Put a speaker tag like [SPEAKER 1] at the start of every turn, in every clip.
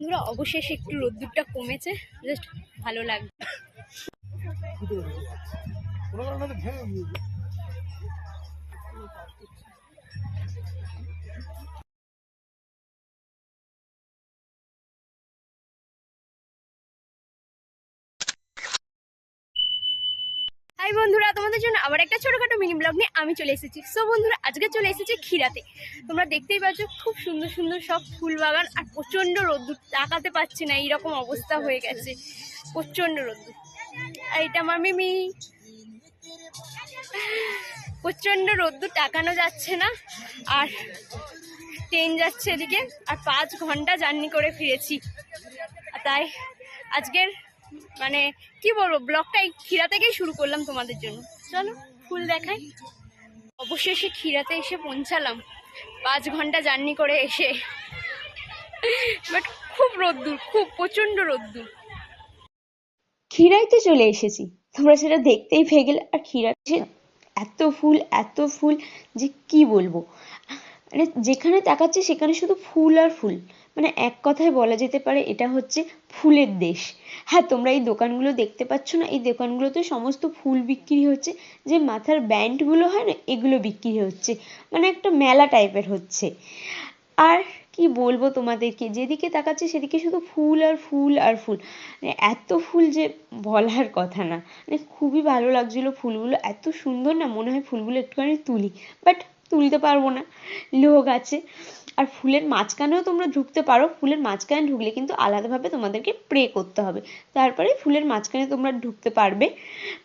[SPEAKER 1] বন্ধুরা অবশেষে একটু রোদ্দুরটা কমেছে। জাস্ট ভালো লাগছে। হাই বন্ধুরা, তোমাদের জন্য আবার একটা ছোটখাটো মিনি ব্লগ নিয়ে আমি চলে এসেছি। সো বন্ধুরা, আজকে চলে এসেছি ক্ষীরাতে। তোমরা দেখতেই পাচ্ছ, খুব সুন্দর সুন্দর সব ফুল বাগান আর প্রচণ্ড রোদ্দুর। তাকাতে পারছি না, এইরকম অবস্থা হয়ে গেছে। প্রচণ্ড রোদ্দুর। আর এটা আমার মিমি। প্রচণ্ড রোদ্দুর, তাকানো যাচ্ছে না। আর ট্রেন যাচ্ছে এদিকে। আর পাঁচ ঘণ্টা জার্নি করে ফিরেছি। তাই আজকের মানে কি বলব, ব্লগটা এই ক্ষীরা থেকেই শুরু করলাম তোমাদের জন্য। চলো, ফুল দেখাই। অবশেষে ক্ষীরাতে এসে পৌঁছালাম। পাঁচ ঘণ্টা জার্নি করে এসে। বাট খুব রোদ্দুর, খুব প্রচণ্ড রোদ্দুর।
[SPEAKER 2] ক্ষীরাইতে চলে এসেছি। তোমরা সেটা দেখতেই পেয়ে গেলে, আর ক্ষীরাতে এত ফুল এত ফুল, যে কি বলব? মানে যেখানে তাকাচ্ছি সেখানে শুধু ফুল আর ফুল। মানে এক কথায় বলা যেতে পারে এটা হচ্ছে ফুলের দেশ। হ্যাঁ তোমরা এই দোকানগুলো দেখতে পাচ্ছ না? এই দোকানগুলোতে সমস্ত ফুল বিক্রি হচ্ছে। যে মাথার ব্যান্ডগুলো হয় না, এগুলো বিক্রি হচ্ছে। মানে একটা মেলা টাইপের হচ্ছে। আর কি বলব তোমাদেরকে? যেদিকে তাকাচ্ছি সেদিকে শুধু ফুল আর ফুল আর ফুল। মানে এত ফুল যে বলার কথা না। মানে খুবই ভালো লাগছিল ফুলগুলো। এত সুন্দর না, মনে হয় ফুলগুলো একটুখানি তুলি। বাট তুলতে পারব না। লোক আছে। আর ফুলের মাঝখানেও তোমরা ঢুকতে পারো। ফুলের মাঝখানে ঢুকলে কিন্তু আলাদাভাবে তোমাদেরকে প্রে করতে হবে। তারপরে ফুলের মাঝখানে তোমরা ঢুকতে পারবে।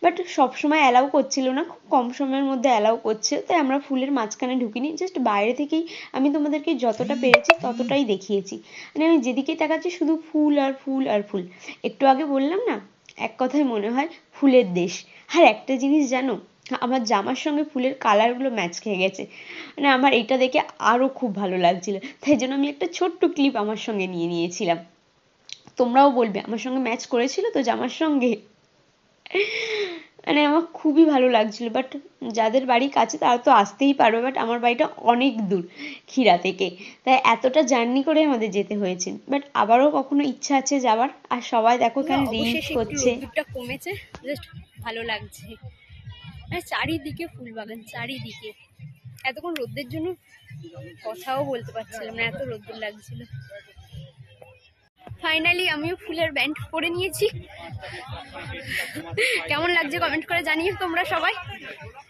[SPEAKER 2] বাট সবসময় অ্যালাউ করছিল না। খুব কম সময়ের মধ্যে অ্যালাউ করছে। তাই আমরা ফুলের মাঝখানে ঢুকিনি। জাস্ট বাইরে থেকেই আমি তোমাদেরকে যতটা পেরেছি ততটাই দেখিয়েছি। মানে আমি যেদিকেই তাকাচ্ছি শুধু ফুল আর ফুল আর ফুল। একটু আগে বললাম না? এক কথায় মনে হয় ফুলের দেশ। আর একটা জিনিস জানো? আমার জামার সঙ্গে ফুলের কালারগুলো ম্যাচ খেয়ে গেছে। মানে আমার এটা দেখে আরও খুব ভালো লাগছিল। তাই জন্য আমি একটা ছোট্ট ক্লিপ আমার সঙ্গে নিয়ে নিয়েছিলাম। তোমরাও বলবে আমার সঙ্গে ম্যাচ করেছিল তো জামার সঙ্গে? মানে আমার খুবই ভালো লাগছিল। বাট যাদের বাড়ি কাছে তারা তো আসতেই পারবে বাট আমার বাড়িটা অনেক দূর ক্ষীরা থেকে। তাই এতটা জার্নি করে আমাদের যেতে হয়েছে। বাট আবারও কখনো ইচ্ছা আছে যাওয়ার? আর সবাই দেখো এখানে রিলস করছে।
[SPEAKER 1] কমেছে। জাস্ট ভালো লাগছে। মানে চারিদিকে ফুল বাগান চারিদিকে। এতক্ষণ রোদ্রের জন্য কথাও বলতে পারছিলাম না, এত রোদ্দুর লাগছিল। ফাইনালি আমিও ফুলের ব্যান্ড পরে নিয়েছি। কেমন লাগছে কমেন্ট করে জানিও তোমরা সবাই।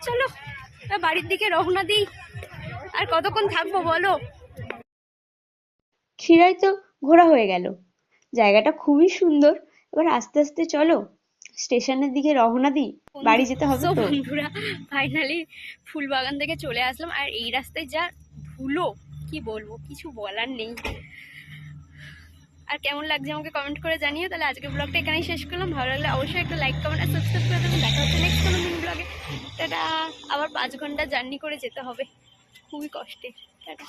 [SPEAKER 1] চলো বাড়ির দিকে রওনা দিই। আর কতক্ষণ থাকব বলো?
[SPEAKER 2] ক্ষীরাই তো ঘোরা হয়ে গেল। জায়গাটা খুবই সুন্দর। এবার আস্তে আস্তে চলো। স্টেশনের দিকে রওনা দিই? বাড়ি যেতে হবে তো?
[SPEAKER 1] বন্ধুরা ফাইনালি ফুল বাগান থেকে চলে আসলাম। আর এই রাস্তায় যা ধুলো কি বলব কিছু বলার নেই। আর কেমন লাগছে আমাকে কমেন্ট করে জানিও। তাহলে আজকে ব্লগটা এখানেই শেষ করলাম। ভালো লাগলে অবশ্যই একটা লাইক কমেন্ট আর সাবস্ক্রাইব করে দেবেন। দেখা হচ্ছে নেক্সট কোনো মিনি ব্লগে টাটা! আবার পাঁচ ঘণ্টা জার্নি করে যেতে হবে। খুবই কষ্টে। টাটা!